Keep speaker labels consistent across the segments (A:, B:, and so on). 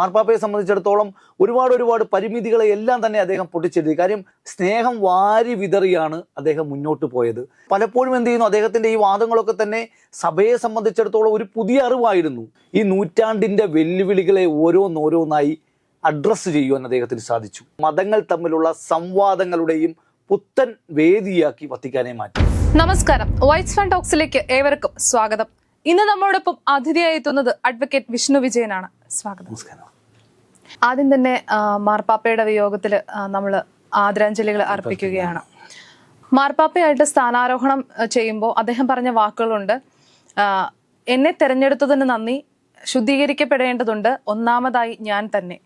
A: മാർപ്പാപ്പയെ സംബന്ധിച്ചിടത്തോളം ഒരുപാട് ഒരുപാട് പരിമിതികളെ എല്ലാം തന്നെ അദ്ദേഹം പൊട്ടിച്ചെഴുതി. കാര്യം സ്നേഹം വാരി വിതറിയാണ് അദ്ദേഹം മുന്നോട്ട് പോയത്. പലപ്പോഴും എന്ത് ചെയ്യുന്നു? അദ്ദേഹത്തിന്റെ ഈ വാദങ്ങളൊക്കെ തന്നെ സഭയെ സംബന്ധിച്ചിടത്തോളം ഒരു പുതിയ അറിവായിരുന്നു. ഈ നൂറ്റാണ്ടിന്റെ വെല്ലുവിളികളെ ഓരോന്നോരോന്നായി അഡ്രസ്സ് ചെയ്യുവാൻ അദ്ദേഹത്തിന് സാധിച്ചു. മതങ്ങൾ തമ്മിലുള്ള സംവാദങ്ങളുടെയും പുത്തൻ വേദിയാക്കി വത്തിക്കാനെ മാറ്റി.
B: നമസ്കാരം. വൈറ്റ്സ് ഫൺ ടോക്സിലേക്ക് ഏവർക്കും സ്വാഗതം. ഇന്ന് നമ്മോടൊപ്പം അതിഥിയായി എത്തുന്നത് അഡ്വക്കേറ്റ് വിഷ്ണു വിജയനാണ്. സ്വാഗതം.
A: നമസ്കാരം.
B: ആദ്യം തന്നെ മാർപ്പാപ്പയുടെ വിയോഗത്തിൽ നമ്മൾ ആദരാഞ്ജലികൾ അർപ്പിക്കുകയാണ്. മാർപ്പാപ്പയായിട്ട് സ്ഥാനാരോഹണം ചെയ്യുമ്പോൾ അദ്ദേഹം പറഞ്ഞ വാക്കുകളുണ്ട്. എന്നെ തെരഞ്ഞെടുത്തതിന് നന്ദി. ശുദ്ധീകരിക്കപ്പെടേണ്ടതുണ്ട്. ഒന്നാമതായി ഞാൻ തന്നെ.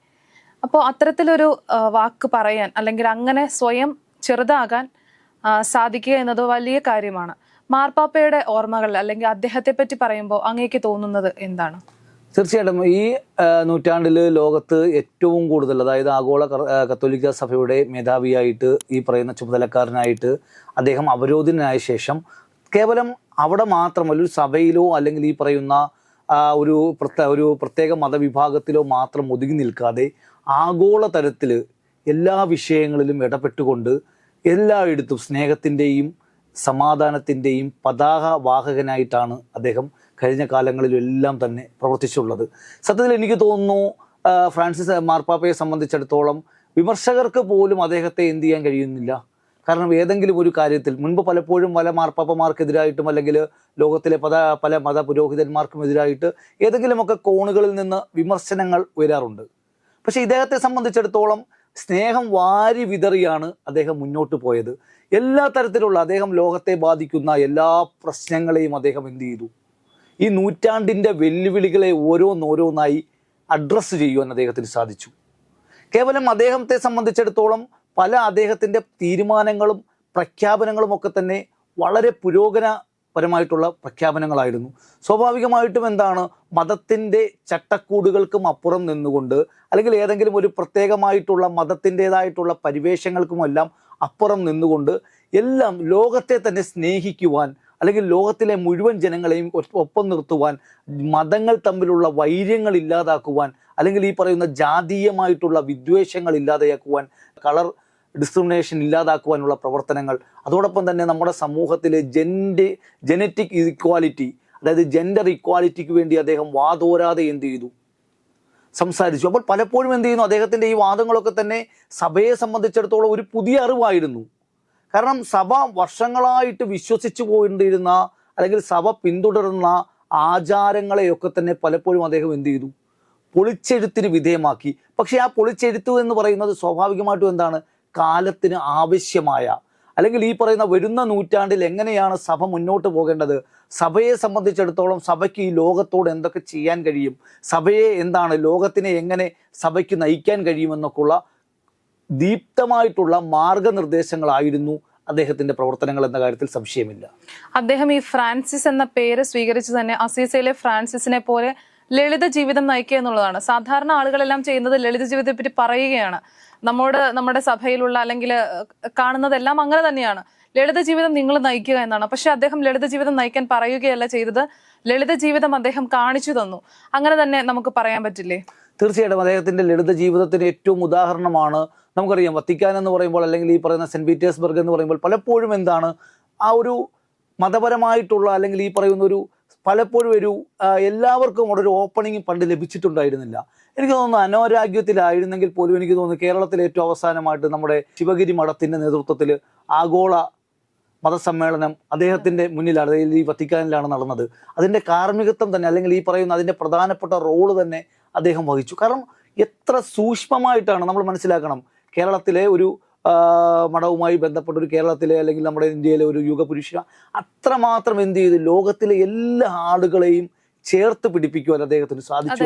B: അപ്പോൾ അത്തരത്തിലൊരു വാക്ക് പറയാൻ അല്ലെങ്കിൽ അങ്ങനെ സ്വയം ചെറുതാകാൻ സാധിക്കുക എന്നത് വലിയ കാര്യമാണ്. മാർപ്പാപ്പയുടെ ഓർമ്മകൾ അല്ലെങ്കിൽ അദ്ദേഹത്തെ പറ്റി പറയുമ്പോൾ അങ്ങേക്ക് തോന്നുന്നത് എന്താണ്?
A: തീർച്ചയായിട്ടും ഈ നൂറ്റാണ്ടിൽ ലോകത്ത് ഏറ്റവും കൂടുതൽ അതായത് ആഗോള കത്തോലിക്ക സഭയുടെ മേധാവിയായിട്ട് ഈ പറയുന്ന ചുമതലക്കാരനായിട്ട് അദ്ദേഹം അവരോധിനായ ശേഷം കേവലം അവിടെ മാത്രമല്ല ഒരു സഭയിലോ അല്ലെങ്കിൽ ഈ പറയുന്ന ഒരു പ്രത്യേക ഒരു പ്രത്യേക മതവിഭാഗത്തിലോ മാത്രം ഒതുങ്ങി നിൽക്കാതെ ആഗോള തലത്തിൽ എല്ലാ വിഷയങ്ങളിലും ഇടപെട്ടുകൊണ്ട് എല്ലായിടത്തും സ്നേഹത്തിന്റെയും സമാധാനത്തിന്റെയും പതാക വാഹകനായിട്ടാണ് അദ്ദേഹം കഴിഞ്ഞ കാലങ്ങളിലെല്ലാം തന്നെ പ്രവർത്തിച്ചുള്ളത് സത്യത്തിൽ എനിക്ക് തോന്നുന്നു ഫ്രാൻസിസ് മാർപ്പാപ്പയെ സംബന്ധിച്ചിടത്തോളം വിമർശകർക്ക് പോലും അദ്ദേഹത്തെ എന്ത് ചെയ്യാൻ കഴിയുന്നില്ല. കാരണം ഏതെങ്കിലും ഒരു കാര്യത്തിൽ മുൻപ് പലപ്പോഴും പല മാർപ്പാപ്പമാർക്കെതിരായിട്ടും അല്ലെങ്കിൽ ലോകത്തിലെ പല പല മത പുരോഹിതന്മാർക്കും എതിരായിട്ട് ഏതെങ്കിലുമൊക്കെ കോണുകളിൽ നിന്ന് വിമർശനങ്ങൾ ഉയരാറുണ്ട്. പക്ഷേ ഇദ്ദേഹത്തെ സംബന്ധിച്ചിടത്തോളം സ്നേഹം വാരി വിതറിയാണ് അദ്ദേഹം മുന്നോട്ട് പോയത്. എല്ലാ തരത്തിലുള്ള അദ്ദേഹം ലോകത്തെ ബാധിക്കുന്ന എല്ലാ പ്രശ്നങ്ങളെയും അദ്ദേഹം എന്ത് ചെയ്തു? ഈ നൂറ്റാണ്ടിന്റെ വെല്ലുവിളികളെ ഓരോന്നോരോന്നായി അഡ്രസ്സ് ചെയ്യുവാൻ അദ്ദേഹത്തിന് സാധിച്ചു. കേവലം അദ്ദേഹത്തെ സംബന്ധിച്ചിടത്തോളം പല അദ്ദേഹത്തിന്റെ തീരുമാനങ്ങളും പ്രഖ്യാപനങ്ങളും ഒക്കെ തന്നെ വളരെ പുരോഗമനപരമായിട്ടുള്ള പ്രഖ്യാപനങ്ങളായിരുന്നു. സ്വാഭാവികമായിട്ടും എന്താണ്? മതത്തിന്റെ ചട്ടക്കൂടുകൾക്കും അപ്പുറം നിന്നുകൊണ്ട് അല്ലെങ്കിൽ ഏതെങ്കിലും ഒരു പ്രത്യേകമായിട്ടുള്ള മതത്തിന്റെതായിട്ടുള്ള പരിവേഷങ്ങൾക്കുമെല്ലാം അപ്പുറം നിന്നുകൊണ്ട് എല്ലാം ലോകത്തെ തന്നെ സ്നേഹിക്കുവാൻ അല്ലെങ്കിൽ ലോകത്തിലെ മുഴുവൻ ജനങ്ങളെയും ഒപ്പം നിർത്തുവാൻ മതങ്ങൾ തമ്മിലുള്ള വൈര്യങ്ങൾ ഇല്ലാതാക്കുവാൻ അല്ലെങ്കിൽ ഈ പറയുന്ന ജാതീയമായിട്ടുള്ള വിദ്വേഷങ്ങൾ ഇല്ലാതെയാക്കുവാൻ കളർ ഡിസ്ക്രിമിനേഷൻ ഇല്ലാതാക്കുവാനുള്ള പ്രവർത്തനങ്ങൾ അതോടൊപ്പം തന്നെ നമ്മുടെ സമൂഹത്തിലെ ജെൻഡ് ജനറ്റിക് ഇക്വാലിറ്റി അതായത് ജെൻഡർ ഇക്വാലിറ്റിക്ക് വേണ്ടി അദ്ദേഹം വാതോരാതെ എന്ത് ചെയ്തു? സംസാരിച്ചു. അപ്പോൾ പലപ്പോഴും എന്ത് ചെയ്യുന്നു? അദ്ദേഹത്തിന്റെ ഈ വാദങ്ങളൊക്കെ തന്നെ സഭയെ സംബന്ധിച്ചിടത്തോളം ഒരു പുതിയ അറിവായിരുന്നു. കാരണം സഭ വർഷങ്ങളായിട്ട് വിശ്വസിച്ചു പോയിട്ടിരുന്ന അല്ലെങ്കിൽ സഭ പിന്തുടരുന്ന ആചാരങ്ങളെയൊക്കെ തന്നെ പലപ്പോഴും അദ്ദേഹം എന്ത് ചെയ്തു? പൊളിച്ചെഴുത്തിന് വിധേയമാക്കി. പക്ഷേ ആ പൊളിച്ചെഴുത്തു എന്ന് പറയുന്നത് സ്വാഭാവികമായിട്ടും എന്താണ്? കാലത്തിന് ആവശ്യമായ. അല്ലെങ്കിൽ ഈ പറയുന്ന വരുന്ന നൂറ്റാണ്ടിൽ എങ്ങനെയാണ് സഭ മുന്നോട്ട് പോകേണ്ടത്? സഭയെ സംബന്ധിച്ചിടത്തോളം സഭയ്ക്ക് ഈ ലോകത്തോട് എന്തൊക്കെ ചെയ്യാൻ കഴിയും? സഭയെ എന്താണ് ലോകത്തിനെ എങ്ങനെ സഭയ്ക്ക് നയിക്കാൻ കഴിയുമെന്നൊക്കെയുള്ള ദീപ്തമായിട്ടുള്ള മാർഗനിർദ്ദേശങ്ങളായിരുന്നു അദ്ദേഹത്തിന്റെ പ്രവർത്തനങ്ങൾ എന്ന കാര്യത്തിൽ സംശയമില്ല.
B: അദ്ദേഹം ഈ ഫ്രാൻസിസ് എന്ന പേര് സ്വീകരിച്ച് തന്നെ അസീസയിലെ ഫ്രാൻസിസിനെ പോലെ ലളിത ജീവിതം നയിക്കുക എന്നുള്ളതാണ്. സാധാരണ ആളുകളെല്ലാം ചെയ്യുന്നത് ലളിത ജീവിതത്തെ പറ്റി പറയുകയാണ്. നമ്മോട് നമ്മുടെ സഭയിലുള്ള അല്ലെങ്കിൽ കാണുന്നതെല്ലാം അങ്ങനെ തന്നെയാണ്. ലളിത ജീവിതം നിങ്ങൾ നയിക്കുക എന്നാണ്. പക്ഷെ അദ്ദേഹം ലളിത ജീവിതം നയിക്കാൻ പറയുകയല്ല ചെയ്തത്. ലളിത ജീവിതം അദ്ദേഹം കാണിച്ചു തന്നു. അങ്ങനെ തന്നെ നമുക്ക് പറയാൻ പറ്റില്ലേ?
A: തീർച്ചയായിട്ടും അദ്ദേഹത്തിന്റെ ലളിത ജീവിതത്തിന് ഏറ്റവും ഉദാഹരണമാണ് നമുക്കറിയാം. വത്തിക്കാൻ എന്ന് പറയുമ്പോൾ അല്ലെങ്കിൽ ഈ പറയുന്ന സെന്റ് പീറ്റേഴ്സ്ബർഗ് എന്ന് പറയുമ്പോൾ പലപ്പോഴും എന്താണ് ആ ഒരു മതപരമായിട്ടുള്ള അല്ലെങ്കിൽ ഈ പറയുന്ന ഒരു പലപ്പോഴും ഒരു എല്ലാവർക്കും അവിടെ ഒരു ഓപ്പണിംഗ് പണ്ട് ലഭിച്ചിട്ടുണ്ടായിരുന്നില്ല. എനിക്ക് തോന്നുന്നു അനാരോഗ്യത്തിലായിരുന്നെങ്കിൽ പോലും എനിക്ക് തോന്നുന്നു കേരളത്തിൽ ഏറ്റവും അവസാനമായിട്ട് നമ്മുടെ ശിവഗിരി മഠത്തിന്റെ നേതൃത്വത്തിൽ ആഗോള മതസമ്മേളനം അദ്ദേഹത്തിന്റെ മുന്നിലാണ് അതായത് ഈ വത്തിക്കാനിലാണ് നടന്നത്. അതിന്റെ കാർമ്മികത്വം തന്നെ അല്ലെങ്കിൽ ഈ പറയുന്ന അതിന്റെ പ്രധാനപ്പെട്ട റോൾ തന്നെ അദ്ദേഹം വഹിച്ചു. കാരണം എത്ര സൂക്ഷ്മമായിട്ടാണ് നമ്മൾ മനസ്സിലാക്കണം. കേരളത്തിലെ ഒരു മഠവുമായി ബന്ധപ്പെട്ട ഒരു കേരളത്തിലെ അല്ലെങ്കിൽ നമ്മുടെ ഇന്ത്യയിലെ ഒരു യുഗപുരുഷ അത്രമാത്രം എന്ത് ചെയ്തു ലോകത്തിലെ എല്ലാ ആളുകളെയും ചേർത്ത് പിടിപ്പിക്കുവാൻ അദ്ദേഹത്തിന് സാധിച്ചു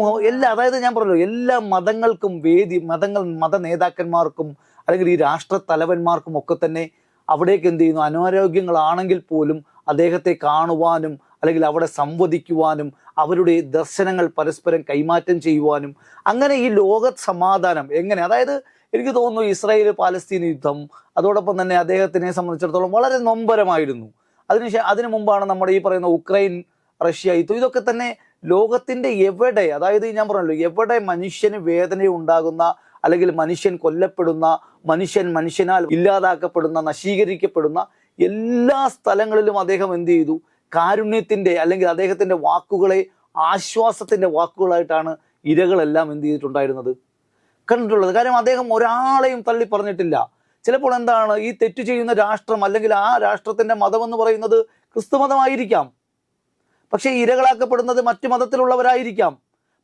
A: മുഹമ്മദ് എല്ലാ അതായത് ഞാൻ പറഞ്ഞു എല്ലാ മതങ്ങൾക്കും വേദി മതങ്ങൾ മത നേതാക്കന്മാർക്കും അല്ലെങ്കിൽ ഈ രാഷ്ട്ര തലവന്മാർക്കും ഒക്കെ തന്നെ അവിടേക്ക് എന്ത് ചെയ്യുന്നു? അനാരോഗ്യങ്ങളാണെങ്കിൽ പോലും അദ്ദേഹത്തെ കാണുവാനും അല്ലെങ്കിൽ അവിടെ സംവദിക്കുവാനും അവരുടെ ദർശനങ്ങൾ പരസ്പരം കൈമാറ്റം ചെയ്യുവാനും അങ്ങനെ ഈ ലോക സമാധാനം എങ്ങനെ? അതായത് എനിക്ക് തോന്നുന്നു ഇസ്രായേൽ പാലസ്തീൻ യുദ്ധം അതോടൊപ്പം തന്നെ അദ്ദേഹത്തിനെ സംബന്ധിച്ചിടത്തോളം വളരെ നൊമ്പരമായിരുന്നു. അതിനുശേഷം അതിനു മുമ്പാണ് നമ്മുടെ ഈ പറയുന്ന ഉക്രൈൻ റഷ്യ യുദ്ധം ഇതൊക്കെ തന്നെ ലോകത്തിന്റെ എവിടെ അതായത് ഞാൻ പറഞ്ഞല്ലോ എവിടെ മനുഷ്യന് വേദന ഉണ്ടാകുന്ന അല്ലെങ്കിൽ മനുഷ്യൻ കൊല്ലപ്പെടുന്ന മനുഷ്യൻ മനുഷ്യനാൽ ഇല്ലാതാക്കപ്പെടുന്ന നശീകരിക്കപ്പെടുന്ന എല്ലാ സ്ഥലങ്ങളിലും അദ്ദേഹം എന്ത് ചെയ്തു? കാരുണ്യത്തിന്റെ അല്ലെങ്കിൽ അദ്ദേഹത്തിന്റെ വാക്കുകളെ ആശ്വാസത്തിന്റെ വാക്കുകളായിട്ടാണ് ഇരകളെല്ലാം എന്ത് ചെയ്തിട്ടുണ്ടായിരുന്നത്? കണ്ടിട്ടുള്ളത്. കാരണം അദ്ദേഹം ഒരാളെയും തള്ളി പറഞ്ഞിട്ടില്ല. ചിലപ്പോൾ എന്താണ്? ഈ തെറ്റ് ചെയ്യുന്ന രാഷ്ട്രം അല്ലെങ്കിൽ ആ രാഷ്ട്രത്തിന്റെ മതം എന്ന് പറയുന്നത് ക്രിസ്തു മതമായിരിക്കാം. പക്ഷേ ഇരകളാക്കപ്പെടുന്നത് മറ്റു മതത്തിലുള്ളവരായിരിക്കാം.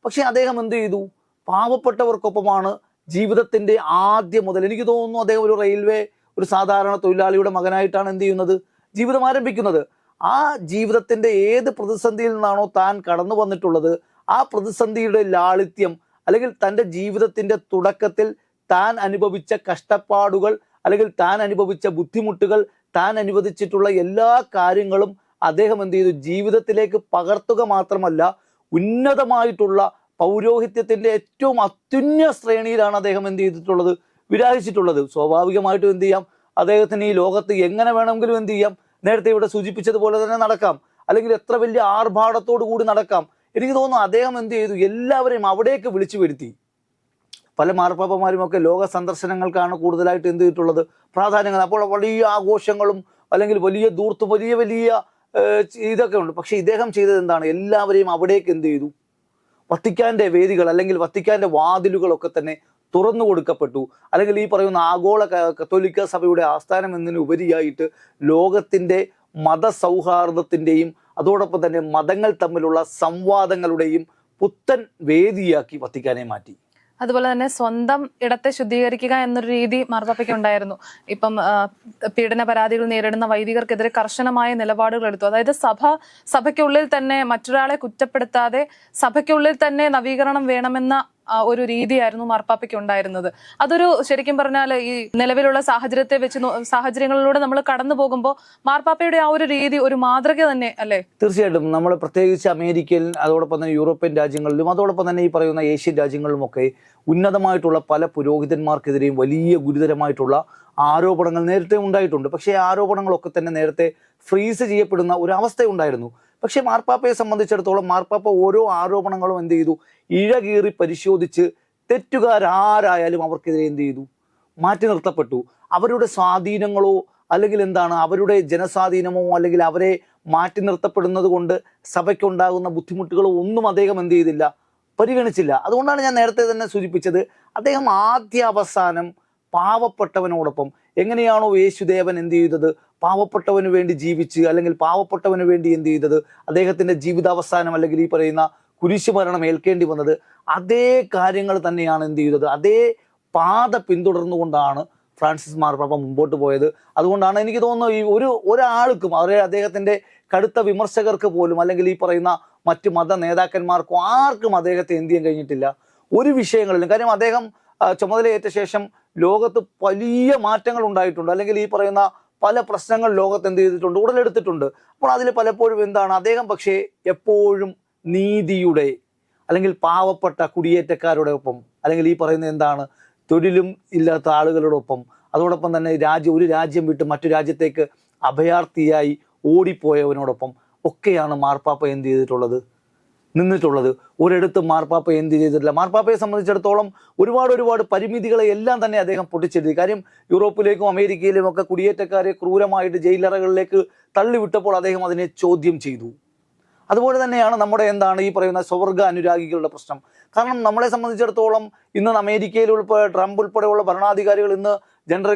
A: പക്ഷേ അദ്ദേഹം എന്ത് ചെയ്തു? പാവപ്പെട്ടവർക്കൊപ്പമാണ് ജീവിതത്തിന്റെ ആദ്യം മുതൽ എനിക്ക് തോന്നുന്നു അദ്ദേഹം ഒരു റെയിൽവേ ഒരു സാധാരണ തൊഴിലാളിയുടെ മകനായിട്ടാണ് എന്ത് ചെയ്യുന്നത്? ജീവിതം ആരംഭിക്കുന്നത്. ആ ജീവിതത്തിന്റെ ഏത് പ്രതിസന്ധിയിൽ നിന്നാണോ താൻ കടന്നു വന്നിട്ടുള്ളത് ആ പ്രതിസന്ധിയുടെ ലാളിത്യം അല്ലെങ്കിൽ തന്റെ ജീവിതത്തിന്റെ തുടക്കത്തിൽ താൻ അനുഭവിച്ച കഷ്ടപ്പാടുകൾ അല്ലെങ്കിൽ താൻ അനുഭവിച്ച ബുദ്ധിമുട്ടുകൾ താൻ അനുവദിച്ചിട്ടുള്ള എല്ലാ കാര്യങ്ങളും അദ്ദേഹം എന്ത് ചെയ്തു? ജീവിതത്തിലേക്ക് പകർത്തുക മാത്രമല്ല ഉന്നതമായിട്ടുള്ള പൗരോഹിത്യത്തിന്റെ ഏറ്റവും അത്യുന്ന ശ്രേണിയിലാണ് അദ്ദേഹം എന്ത് ചെയ്തിട്ടുള്ളത്? വിരാജിച്ചിട്ടുള്ളത് സ്വാഭാവികമായിട്ടും എന്ത് ചെയ്യാം? അദ്ദേഹത്തിന് ഈ ലോകത്ത് എങ്ങനെ വേണമെങ്കിലും എന്ത് ചെയ്യാം? നേരത്തെ ഇവിടെ സൂചിപ്പിച്ചതുപോലെ തന്നെ നടക്കാം. അല്ലെങ്കിൽ എത്ര വലിയ ആർഭാടത്തോടു കൂടി നടക്കാം. എനിക്ക് തോന്നുന്നു അദ്ദേഹം എന്ത് ചെയ്തു? എല്ലാവരെയും അവിടേക്ക് വിളിച്ചു വരുത്തി. പല മാർപ്പാപ്പമാരുമൊക്കെ ലോക സന്ദർശനങ്ങൾക്കാണ് കൂടുതലായിട്ട് എന്ത് ചെയ്തിട്ടുള്ളത്? പ്രാധാന്യങ്ങൾ. അപ്പോൾ വലിയ ആഘോഷങ്ങളും അല്ലെങ്കിൽ വലിയ ദൂർത്തും വലിയ വലിയ ഇതൊക്കെ ഉണ്ട്. പക്ഷെ ഇദ്ദേഹം ചെയ്തത് എന്താണ്? എല്ലാവരെയും അവിടേക്ക് എന്ത് ചെയ്തു? വത്തിക്കാന്റെ വേദികൾ അല്ലെങ്കിൽ വത്തിക്കാന്റെ വാതിലുകളൊക്കെ തന്നെ തുറന്നു കൊടുക്കപ്പെട്ടു. അല്ലെങ്കിൽ ഈ പറയുന്ന ആഗോള കത്തോലിക്ക സഭയുടെ ആസ്ഥാനം എന്നതിന് ഉപരിയായിട്ട് ലോകത്തിന്റെ മതസൗഹാർദ്ദത്തിന്റെയും അതോടൊപ്പം തന്നെ മതങ്ങൾ തമ്മിലുള്ള സംവാദങ്ങളുടെയും പുത്തൻ വേദിയാക്കി വത്തിക്കാനെ മാറ്റി.
B: അതുപോലെ തന്നെ സ്വന്തം ഇടത്തെ ശുദ്ധീകരിക്കുക എന്നൊരു രീതി മാർപ്പാപ്പയ്ക്ക് ഉണ്ടായിരുന്നു. ഇപ്പം പീഡന പരാതികൾ നേരിടുന്ന വൈദികർക്കെതിരെ കർശനമായ നിലപാടുകൾ എടുത്തു. അതായത് സഭ സഭയ്ക്കുള്ളിൽ തന്നെ മറ്റൊരാളെ കുറ്റപ്പെടുത്താതെ സഭയ്ക്കുള്ളിൽ തന്നെ നവീകരണം വേണമെന്ന ഒരു രീതിയായിരുന്നു മാർപ്പാപ്പയ്ക്ക് ഉണ്ടായിരുന്നത്. അതൊരു ശരിക്കും പറഞ്ഞാൽ ഈ നിലവിലുള്ള സാഹചര്യത്തെ വെച്ച് സാഹചര്യങ്ങളിലൂടെ നമ്മൾ കടന്നു പോകുമ്പോൾ മാർപ്പാപ്പയുടെ ആ ഒരു രീതി ഒരു മാതൃക തന്നെ അല്ലേ?
A: തീർച്ചയായിട്ടും. നമ്മൾ പ്രത്യേകിച്ച് അമേരിക്കയിൽ അതോടൊപ്പം തന്നെ യൂറോപ്യൻ രാജ്യങ്ങളിലും അതോടൊപ്പം തന്നെ ഈ പറയുന്ന ഏഷ്യൻ രാജ്യങ്ങളിലും ഒക്കെ ഉന്നതമായിട്ടുള്ള പല പുരോഹിതന്മാർക്കെതിരെയും വലിയ ഗുരുതരമായിട്ടുള്ള ആരോപണങ്ങൾ നേരത്തെ ഉണ്ടായിട്ടുണ്ട്. പക്ഷേ ആരോപണങ്ങളൊക്കെ തന്നെ നേരത്തെ ഫ്രീസ് ചെയ്യപ്പെടുന്ന ഒരു അവസ്ഥയുണ്ടായിരുന്നു. പക്ഷേ മാർപ്പാപ്പയെ സംബന്ധിച്ചിടത്തോളം മാർപ്പാപ്പ ഓരോ ആരോപണങ്ങളും എന്ത് ചെയ്തു? ഇഴകീറി പരിശോധിച്ച് തെറ്റുകാരാരായാലും അവർക്കെതിരെ എന്ത് ചെയ്തു? മാറ്റി നിർത്തപ്പെട്ടു. അവരുടെ സ്വാധീനങ്ങളോ അല്ലെങ്കിൽ എന്താണ് അവരുടെ ജനസ്വാധീനമോ അല്ലെങ്കിൽ അവരെ മാറ്റി നിർത്തപ്പെടുന്നത് കൊണ്ട് സഭയ്ക്കുണ്ടാകുന്ന ബുദ്ധിമുട്ടുകളോ ഒന്നും അദ്ദേഹം എന്ത് ചെയ്തില്ല? പരിഗണിച്ചില്ല. അതുകൊണ്ടാണ് ഞാൻ നേരത്തെ തന്നെ സൂചിപ്പിച്ചത്. അദ്ദേഹം ആദ്യ അവസാനം പാവപ്പെട്ടവനോടൊപ്പം എങ്ങനെയാണോ യേശുദേവൻ എന്ത് ചെയ്തത്? പാവപ്പെട്ടവന് വേണ്ടി ജീവിച്ച് അല്ലെങ്കിൽ പാവപ്പെട്ടവന് വേണ്ടി എന്ത് ചെയ്തത്? അദ്ദേഹത്തിന്റെ ജീവിതാവസാനം അല്ലെങ്കിൽ ഈ പറയുന്ന കുരിശു മരണം ഏൽക്കേണ്ടി വന്നത് അതേ കാര്യങ്ങൾ തന്നെയാണ് എന്ത് ചെയ്തത്. അതേ പാത പിന്തുടർന്നുകൊണ്ടാണ് ഫ്രാൻസിസ് മാർപ്പാപ്പ മുമ്പോട്ട് പോയത്. അതുകൊണ്ടാണ് എനിക്ക് തോന്നുന്നത് ഈ ഒരു ഒരാൾക്കും അവരെ അദ്ദേഹത്തിന്റെ കടുത്ത വിമർശകർക്ക് പോലും അല്ലെങ്കിൽ ഈ പറയുന്ന മറ്റ് മത നേതാക്കന്മാർക്കും ആർക്കും അദ്ദേഹത്തെ എന്ത് ചെയ്യാൻ കഴിഞ്ഞിട്ടില്ല. ഒരു വിഷയങ്ങളിലും കാര്യം അദ്ദേഹം ചുമതലയേറ്റ ശേഷം ലോകത്ത് വലിയ മാറ്റങ്ങൾ ഉണ്ടായിട്ടുണ്ട്. അല്ലെങ്കിൽ ഈ പറയുന്ന പല പ്രശ്നങ്ങൾ ലോകത്ത് എന്ത് ചെയ്തിട്ടുണ്ട് ഉടലെടുത്തിട്ടുണ്ട്. അപ്പോൾ അതിൽ പലപ്പോഴും എന്താണ് അദ്ദേഹം പക്ഷേ എപ്പോഴും നീതിയുടെ അല്ലെങ്കിൽ പാവപ്പെട്ട കുടിയേറ്റക്കാരുടെ ഒപ്പം അല്ലെങ്കിൽ ഈ പറയുന്ന എന്താണ് തൊഴിലും ഇല്ലാത്ത ആളുകളോടൊപ്പം അതോടൊപ്പം തന്നെ രാജ്യം ഒരു രാജ്യം വിട്ട് മറ്റു രാജ്യത്തേക്ക് അഭയാർത്ഥിയായി ഓടിപ്പോയവനോടൊപ്പം ഒക്കെയാണ് മാർപ്പാപ്പ എന്ത് ചെയ്തിട്ടുള്ളത്? നിന്നിട്ടുള്ളത്. ഒരിടത്ത് മാർപ്പാപ്പ എന്ത് ചെയ്തിട്ടില്ല. മാർപ്പാപ്പയെ സംബന്ധിച്ചിടത്തോളം ഒരുപാട് ഒരുപാട് പരിമിതികളെ എല്ലാം തന്നെ അദ്ദേഹം പൊട്ടിച്ചെഴുതി. കാര്യം യൂറോപ്പിലേക്കും അമേരിക്കയിലും ഒക്കെ കുടിയേറ്റക്കാരെ ക്രൂരമായിട്ട് ജയിലറകളിലേക്ക് തള്ളിവിട്ടപ്പോൾ അദ്ദേഹം അതിനെ ചോദ്യം ചെയ്തു. അതുപോലെ തന്നെയാണ് നമ്മുടെ എന്താണ് ഈ പറയുന്ന സ്വർഗ അനുരാഗികളുടെ പ്രശ്നം. കാരണം നമ്മളെ സംബന്ധിച്ചിടത്തോളം ഇന്ന് അമേരിക്കയിൽ ഉൾപ്പെടെ ട്രംപ് ഉൾപ്പെടെയുള്ള ഭരണാധികാരികൾ ഇന്ന്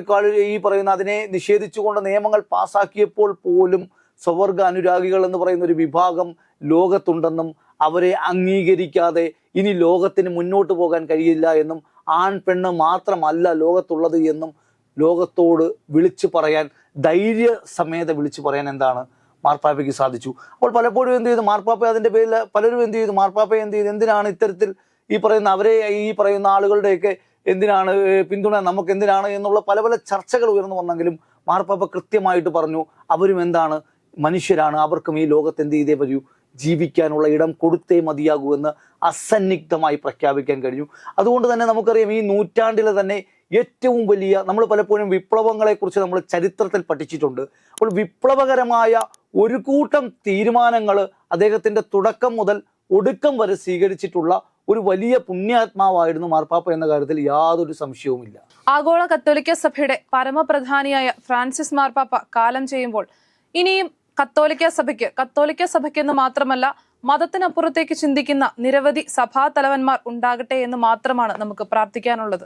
A: കോളേജ് ഈ പറയുന്ന അതിനെ നിഷേധിച്ചുകൊണ്ട് നിയമങ്ങൾ പാസാക്കിയപ്പോൾ പോലും സ്വർഗ അനുരാഗികൾ എന്ന് പറയുന്ന ഒരു വിഭാഗം ലോകത്തുണ്ടെന്നും അവരെ അംഗീകരിക്കാതെ ഇനി ലോകത്തിന് മുന്നോട്ട് പോകാൻ കഴിയില്ല എന്നും ആൺ പെണ്ണ് മാത്രമല്ല ലോകത്തുള്ളത് എന്നും ലോകത്തോട് വിളിച്ചു പറയാൻ ധൈര്യ സമേത വിളിച്ചു പറയാൻ എന്താണ് മാർപ്പാപ്പയ്ക്ക് സാധിച്ചു. അപ്പോൾ പലപ്പോഴും എന്ത് ചെയ്തു? മാർപ്പാപ്പ അതിന്റെ പേരിൽ പലരും എന്ത് ചെയ്തു? മാർപ്പാപ്പ എന്ത് ചെയ്തു? എന്തിനാണ് ഇത്തരത്തിൽ ഈ പറയുന്ന അവരെ ഈ പറയുന്ന ആളുകളുടെയൊക്കെ എന്തിനാണ് പിന്തുണ നമുക്ക് എന്തിനാണ് എന്നുള്ള പല പല ചർച്ചകൾ ഉയർന്നു വന്നെങ്കിലും മാർപ്പാപ്പ കൃത്യമായിട്ട് പറഞ്ഞു അവരും എന്താണ്? മനുഷ്യരാണ്. അവർക്കും ഈ ലോകത്ത് എന്ത് ചെയ്തേ വരൂ ജീവിക്കാനുള്ള ഇടം കൊടുത്തേ മതിയാകൂ എന്ന് അസന്നിഗ്ധമായി പ്രഖ്യാപിക്കാൻ കഴിഞ്ഞു. അതുകൊണ്ട് തന്നെ നമുക്കറിയാം ഈ നൂറ്റാണ്ടിലെ തന്നെ ഏറ്റവും വലിയ നമ്മൾ പലപ്പോഴും വിപ്ലവങ്ങളെക്കുറിച്ച് നമ്മൾ ചരിത്രത്തിൽ പഠിച്ചിട്ടുണ്ട്. അപ്പോൾ വിപ്ലവകരമായ ഒരു കൂട്ടം തീരുമാനങ്ങൾ അദ്ദേഹത്തിന്റെ തുടക്കം മുതൽ ഒടുക്കം വരെ സ്വീകരിച്ചിട്ടുള്ള ഒരു വലിയ പുണ്യാത്മാവായിരുന്നു മാർപ്പാപ്പ എന്ന കാര്യത്തിൽ യാതൊരു സംശയവുമില്ല.
B: ആഗോള കത്തോലിക്ക സഭയുടെ പരമപ്രധാനിയായ ഫ്രാൻസിസ് മാർപ്പാപ്പ കാലം ചെയ്യുമ്പോൾ ഇനിയും കത്തോലിക്ക സഭയ്ക്ക് കത്തോലിക്ക സഭയ്ക്കെന്ന് മാത്രമല്ല മതത്തിനപ്പുറത്തേക്ക് ചിന്തിക്കുന്ന നിരവധി സഭാ തലവന്മാർ ഉണ്ടാകട്ടെ എന്ന് മാത്രമാണ് നമുക്ക് പ്രാർത്ഥിക്കാനുള്ളത്.